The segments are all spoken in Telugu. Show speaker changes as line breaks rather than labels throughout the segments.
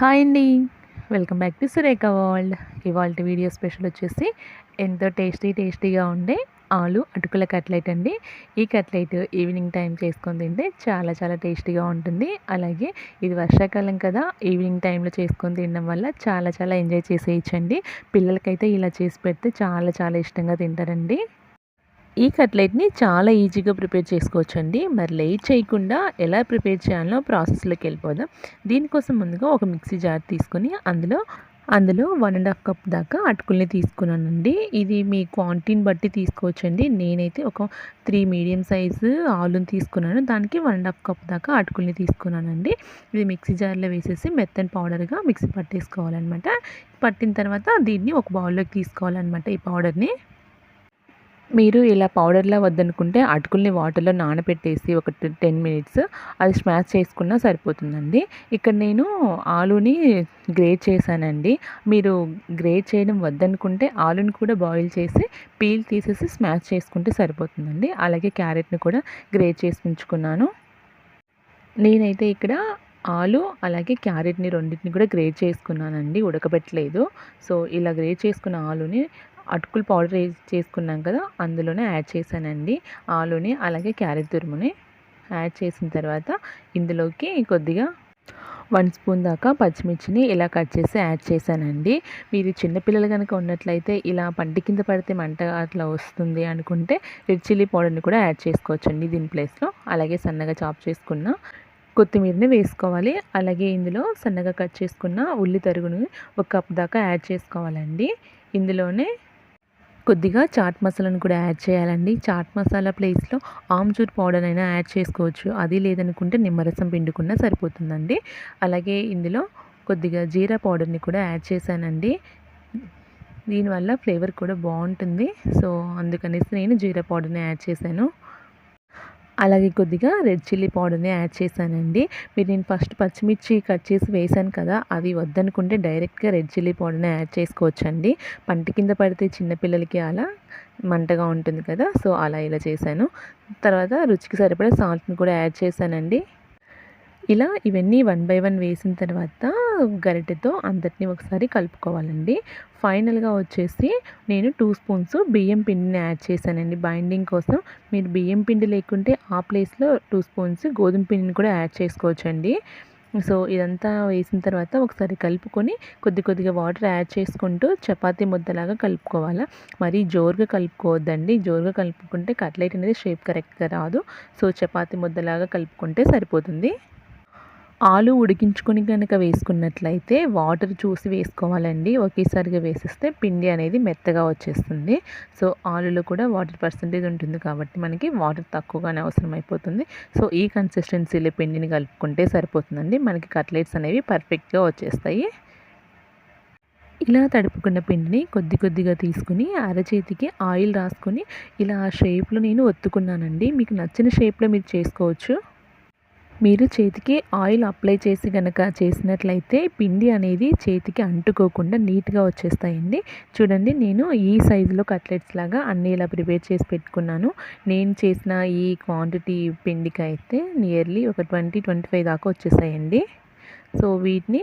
హాయ్ అండి. Welcome back to Surekha world. ఇవాళ వీడియో స్పెషల్ వచ్చేసి ఎంతో టేస్టీ టేస్టీగా ఉండే ఆలు అటుకుల కట్లెట్ అండి. ఈ కట్లెట్ ఈవినింగ్ టైం చేసుకొని తింటే చాలా చాలా టేస్టీగా ఉంటుంది. అలాగే ఇది వర్షాకాలం కదా ఈవినింగ్ టైంలో చేసుకొని తినడం వల్ల చాలా చాలా ఎంజాయ్ చేసేయచ్చండి. పిల్లలకైతే ఇలా చేసి పెడితే చాలా చాలా ఇష్టంగా తింటారండి. ఈ కట్లెట్ని చాలా ఈజీగా ప్రిపేర్ చేసుకోవచ్చండి. మరి లేట్ చేయకుండా ఎలా ప్రిపేర్ చేయాలో ప్రాసెస్లోకి వెళ్ళిపోదాం. దీనికోసం ముందుగా ఒక మిక్సీ జార్ తీసుకొని అందులో అందులో వన్ అండ్ హాఫ్ కప్ దాకా అటుకుల్ని తీసుకున్నానండి. ఇది మీ క్వాంటిటీని బట్టి తీసుకోవచ్చండి. నేనైతే ఒక త్రీ మీడియం సైజు ఆలుని తీసుకున్నాను. దానికి వన్ అండ్ హాఫ్ కప్ దాకా అటుకుల్ని తీసుకున్నానండి. ఇది మిక్సీ జార్లో వేసేసి మెత్తని పౌడర్గా మిక్సీ పట్టేసుకోవాలన్నమాట. పట్టిన తర్వాత దీన్ని ఒక బౌల్లోకి తీసుకోవాలన్నమాట ఈ పౌడర్ని. మీరు ఇలా పౌడర్లా వద్దనుకుంటే అటుకుల్ని వాటర్లో నానబెట్టేసి ఒక టెన్ మినిట్స్ అది స్మాష్ చేసుకున్నా సరిపోతుందండి. ఇక్కడ నేను ఆలుని గ్రేట్ చేశానండి. మీరు గ్రేట్ చేయడం వద్దనుకుంటే ఆలుని కూడా బాయిల్ చేసి పీల్ తీసేసి స్మాష్ చేసుకుంటే సరిపోతుందండి. అలాగే క్యారెట్ని కూడా గ్రేట్ చేసి ఉంచుకున్నాను. నేనైతే ఇక్కడ ఆలు అలాగే క్యారెట్ని రెండింటిని కూడా గ్రేట్ చేసుకున్నానండి ఉడకబెట్టలేదు. సో ఇలా గ్రేట్ చేసుకున్న ఆలుని అటుకులు పౌడర్ చేసుకున్నాం కదా అందులోనే యాడ్ చేశానండి. ఆలుని అలాగే క్యారెట్ తురుముని యాడ్ చేసిన తర్వాత ఇందులోకి కొద్దిగా వన్ స్పూన్ దాకా పచ్చిమిర్చిని ఇలా కట్ చేసి యాడ్ చేశానండి. మీరు చిన్నపిల్లలు కనుక ఉన్నట్లయితే ఇలా పంట కింద పడితే మంట అట్లా వస్తుంది అనుకుంటే రెడ్ చిల్లీ పౌడర్ని కూడా యాడ్ చేసుకోవచ్చండి దీని ప్లేస్లో అలాగే సన్నగా చాప్ చేసుకున్న కొత్తిమీరని వేసుకోవాలి. అలాగే ఇందులో సన్నగా కట్ చేసుకున్న ఉల్లి తరుగుని ఒక కప్ దాకా యాడ్ చేసుకోవాలండి. ఇందులోనే కొద్దిగా చాట్ మసాలాను కూడా యాడ్ చేయాలండి. చాట్ మసాలా ప్లేస్లో ఆమ్చూర్ పౌడర్ అయినా యాడ్ చేసుకోవచ్చు. అది లేదనుకుంటే నిమ్మరసం పిండుకున్నా సరిపోతుందండి. అలాగే ఇందులో కొద్దిగా జీరా పౌడర్ని కూడా యాడ్ చేశానండి. దీనివల్ల ఫ్లేవర్ కూడా బాగుంటుంది. సో అందుకనేసి నేను జీరా పౌడర్ని యాడ్ చేశాను. అలాగే కొద్దిగా రెడ్ చిల్లీ పౌడర్ని యాడ్ చేశానండి. మీరు నేను ఫస్ట్ పచ్చిమిర్చి కట్ చేసి వేశాను కదా అవి వద్దనుకుంటే డైరెక్ట్గా రెడ్ చిల్లీ పౌడర్ని యాడ్ చేసుకోవచ్చండి. పంట కింద పడితే చిన్నపిల్లలకి అలా మంటగా ఉంటుంది కదా సో అలా ఇలా చేశాను. తర్వాత రుచికి సరిపడే సాల్ట్ని కూడా యాడ్ చేశానండి. ఇలా ఇవన్నీ వన్ బై వన్ వేసిన తర్వాత గరిటెతో అంతటిని ఒకసారి కలుపుకోవాలండి. ఫైనల్గా వచ్చేసి నేను టూ స్పూన్స్ బియ్యం పిండిని యాడ్ చేశానండి. బైండింగ్ కోసం మీరు బియ్యం పిండి లేకుంటే ఆ ప్లేస్లో టూ స్పూన్స్ గోధుమ పిండిని కూడా యాడ్ చేసుకోవచ్చండి. సో ఇదంతా వేసిన తర్వాత ఒకసారి కలుపుకొని కొద్ది కొద్దిగా వాటర్ యాడ్ చేసుకుంటూ చపాతీ ముద్దలాగా కలుపుకోవాలా? మరీ జోరుగా కలుపుకోవద్దండి. జోరుగా కలుపుకుంటే కట్లెట్ అనేది షేప్ కరెక్ట్గా రాదు. సో చపాతీ ముద్దలాగా కలుపుకుంటే సరిపోతుంది. ఆలు ఉడికించుకొని కనుక వేసుకున్నట్లయితే వాటర్ చూసి వేసుకోవాలండి. ఒకేసారిగా వేసేస్తే పిండి అనేది మెత్తగా వచ్చేస్తుంది. సో ఆలులో కూడా వాటర్ పర్సంటేజ్ ఉంటుంది కాబట్టి మనకి వాటర్ తక్కువగానే అవసరం అయిపోతుంది సో ఈ కన్సిస్టెన్సీలో పిండిని కలుపుకుంటే సరిపోతుందండి. మనకి కట్లెట్స్ అనేవి పర్ఫెక్ట్గా వచ్చేస్తాయి. ఇలా తడుపుకున్న పిండిని కొద్ది కొద్దిగా తీసుకుని అరచేతికి ఆయిల్ రాసుకొని ఇలా ఆ షేప్లో నేను ఒత్తుకున్నానండి. మీకు నచ్చిన షేప్లో మీరు చేసుకోవచ్చు. మీరు చేతికి ఆయిల్ అప్లై చేసి కనుక చేసినట్లయితే పిండి అనేది చేతికి అంటుకోకుండా నీట్గా వచ్చేస్తాయండి. చూడండి నేను ఈ సైజులో కట్లెట్స్ లాగా అన్నీ ఇలా ప్రిపేర్ చేసి పెట్టుకున్నాను. నేను చేసిన ఈ క్వాంటిటీ పిండికి అయితే నియర్లీ ఒక ట్వంటీ ట్వంటీ ఫైవ్ దాకా వచ్చేసాయండి. సో వీటిని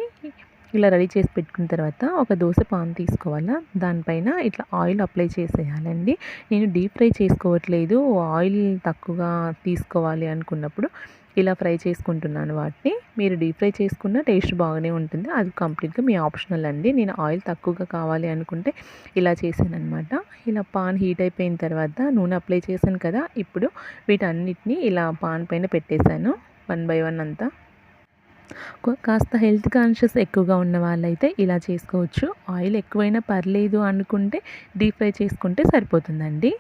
ఇలా రెడీ చేసి పెట్టుకున్న తర్వాత ఒక దోశ పాన్ తీసుకోవాలా? దానిపైన ఇట్లా ఆయిల్ అప్లై చేసేయాలండి. నేను డీప్ ఫ్రై చేసుకోవట్లేదు. ఆయిల్ తక్కువగా తీసుకోవాలి అనుకున్నప్పుడు ఇలా ఫ్రై చేసుకుంటున్నాను వాటిని. మీరు డీప్ ఫ్రై చేసుకున్న టేస్ట్ బాగానే ఉంటుంది. అది కంప్లీట్గా మీ ఆప్షనల్ అండి. నేను ఆయిల్ తక్కువగా కావాలి అనుకుంటే ఇలా చేశాను అనమాట ఇలా పాన్ హీట్ అయిపోయిన తర్వాత నూనె అప్లై చేశాను కదా. ఇప్పుడు వీటన్నిటిని ఇలా పాన్ పైన పెట్టేశాను. వన్ బై వన్ అంతా. కాస్త హెల్త్ కాన్షియస్ ఎక్కువగా ఉన్న వాళ్ళైతే ఇలా చేసుకోవచ్చు. ఆయిల్ ఎక్కువైనా పర్లేదు అనుకుంటే డీప్ ఫ్రై చేసుకుంటే సరిపోతుందండి.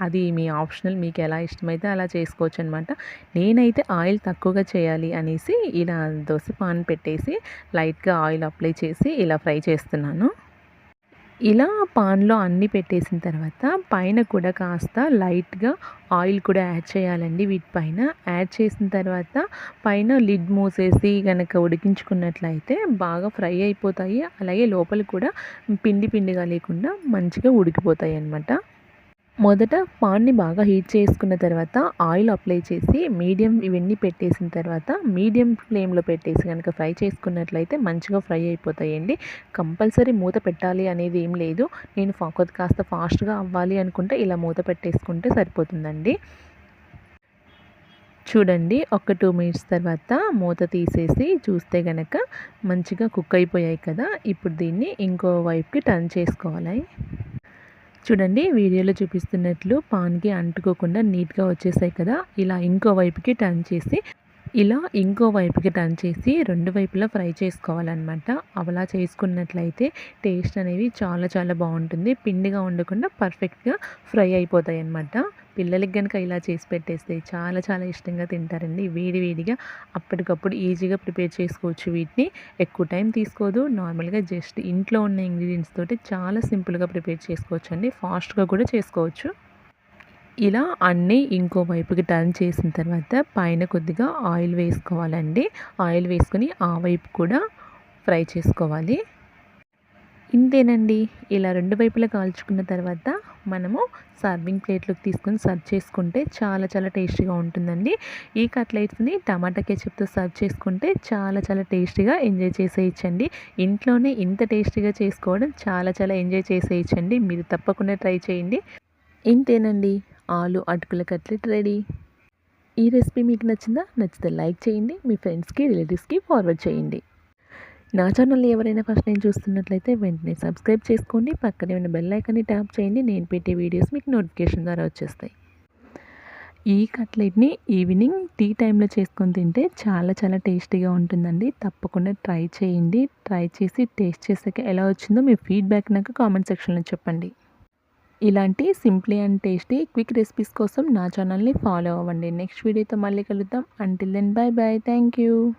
అది మీ ఆప్షనల్ మీకు ఎలా ఇష్టమైతే అలా చేసుకోవచ్చు అనమాట నేనైతే ఆయిల్ తక్కువగా చేయాలి అనేసి ఇలా దోశ పాన్ పెట్టేసి లైట్గా ఆయిల్ అప్లై చేసి ఇలా ఫ్రై చేస్తున్నాను. ఇలా పాన్లో అన్నీ పెట్టేసిన తర్వాత పైన కూడా కాస్త లైట్గా ఆయిల్ కూడా యాడ్ చేయాలండి వీటిపైన. యాడ్ చేసిన తర్వాత పైన లిడ్ మూసేసి కనుక ఉడికించుకున్నట్లయితే బాగా ఫ్రై అయిపోతాయి. అలాగే లోపల కూడా పిండి పిండిగా లేకుండా మంచిగా ఉడికిపోతాయి అన్నమాట మొదట పాన్ని బాగా హీట్ చేసుకున్న తర్వాత ఆయిల్ అప్లై చేసి మీడియం ఇవన్నీ పెట్టేసిన తర్వాత మీడియం ఫ్లేమ్లో పెట్టేసి కనుక ఫ్రై చేసుకున్నట్లయితే మంచిగా ఫ్రై అయిపోతాయండి. కంపల్సరీ మూత పెట్టాలి అనేది ఏం లేదు. నేను కొద్ది కాస్త ఫాస్ట్గా అవ్వాలి అనుకుంటే ఇలా మూత పెట్టేసుకుంటే సరిపోతుందండి. చూడండి ఒక టూ మినిట్స్ తర్వాత మూత తీసేసి చూస్తే గనక మంచిగా కుక్ అయిపోయాయి కదా. ఇప్పుడు దీన్ని ఇంకో వైపుకి టర్న్ చేసుకోవాలి. చూడండి వీడియోలో చూపిస్తున్నట్లు పాన్కి అంటుకోకుండా నీట్గా వచ్చేసాయి కదా. ఇలా ఇంకో వైపుకి టర్న్ చేసి ఇలా ఇంకో వైపుకి టర్న్ చేసి రెండు వైపులా ఫ్రై చేసుకోవాలన్నమాట. అలా చేసుకున్నట్లయితే టేస్ట్ అనేవి చాలా చాలా బాగుంటుంది. పిండిగా ఉండకుండా పర్ఫెక్ట్గా ఫ్రై అయిపోతాయి అన్నమాట పిల్లలకి కనుక ఇలా చేసి పెట్టేస్తే చాలా చాలా ఇష్టంగా తింటారండి. వేడి వేడిగా అప్పటికప్పుడు ఈజీగా ప్రిపేర్ చేసుకోవచ్చు వీటిని. ఎక్కువ టైం తీసుకోదు. నార్మల్గా జస్ట్ ఇంట్లో ఉన్న ఇంగ్రీడియంట్స్ తోటి చాలా సింపుల్గా ప్రిపేర్ చేసుకోవచ్చు అండి ఫాస్ట్గా కూడా చేసుకోవచ్చు. ఇలా అన్నీ ఇంకో వైపుకి టర్న్ చేసిన తర్వాత పైన కొద్దిగా ఆయిల్ వేసుకోవాలండి. ఆయిల్ వేసుకొని ఆ వైపు కూడా ఫ్రై చేసుకోవాలి. ఇంతేనండి. ఇలా రెండు వైపులా కాల్చుకున్న తర్వాత మనము సర్వింగ్ ప్లేట్లోకి తీసుకొని సర్వ్ చేసుకుంటే చాలా చాలా టేస్టీగా ఉంటుందండి. ఈ కట్లెట్స్ని టమాటా కెచప్తో సర్వ్ చేసుకుంటే చాలా చాలా టేస్టీగా ఎంజాయ్ చేసేయచ్చండి. ఇంట్లోనే ఇంత టేస్టీగా చేసుకోవడం చాలా చాలా ఎంజాయ్ చేసేయచ్చండి. మీరు తప్పకుండా ట్రై చేయండి. ఇంతేనండి. ఆలు అటుకుల కట్లెట్ రెడీ. ఈ రెసిపీ మీకు నచ్చిందా? నచ్చితే లైక్ చేయండి. మీ ఫ్రెండ్స్కి రిలేటివ్స్కి ఫార్వర్డ్ చేయండి. నా ఛానల్ ఎవరైనా ఫస్ట్ నేను చూస్తున్నట్లయితే వెంటనే సబ్స్క్రైబ్ చేసుకోండి. పక్కనే ఉన్న బెల్ ఐకాన్ని ట్యాప్ చేయండి. నేను పెట్టే వీడియోస్ మీకు నోటిఫికేషన్ ద్వారా వచ్చేస్తాయి. ఈ కట్లెట్ని ఈవినింగ్ టీ టైంలో చేసుకొని తింటే చాలా చాలా టేస్టీగా ఉంటుందండి. తప్పకుండా ట్రై చేయండి. ట్రై చేసి టేస్ట్ చేసాక ఎలా వచ్చిందో మీ ఫీడ్బ్యాక్ నాకు కామెంట్ సెక్షన్లో చెప్పండి. ఇలాంటి simply and tasty quick recipes కోసం నా ఛానల్ని ఫాలో అవ్వండి. నెక్స్ట్ వీడియోతో మళ్ళీ కలుద్దాం. Until then bye bye thank you